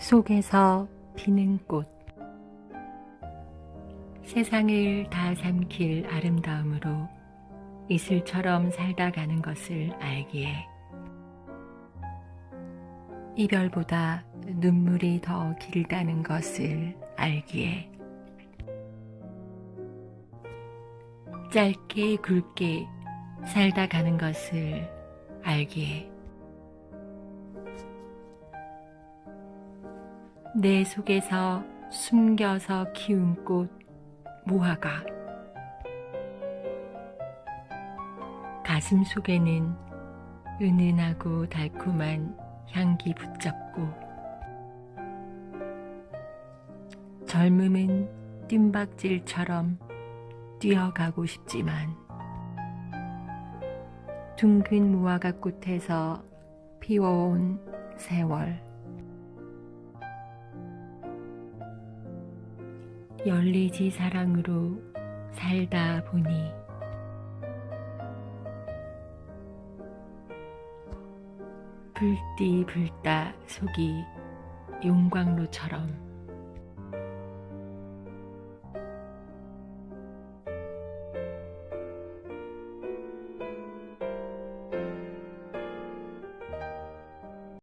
속에서 피는 꽃. 세상을 다 삼킬 아름다움으로 이슬처럼 살다 가는 것을 알기에 이별보다 눈물이 더 길다는 것을 알기에 짧게 굵게 살다 가는 것을 알기에 내 속에서 숨겨서 키운 꽃 무화과. 가슴 속에는 은은하고 달콤한 향기 붙잡고. 젊음은 뜀박질처럼 뛰어가고 싶지만 둥근 무화과 꽃에서 피워온 세월 열리지 사랑으로 살다 보니. 불띠 불따 속이 용광로처럼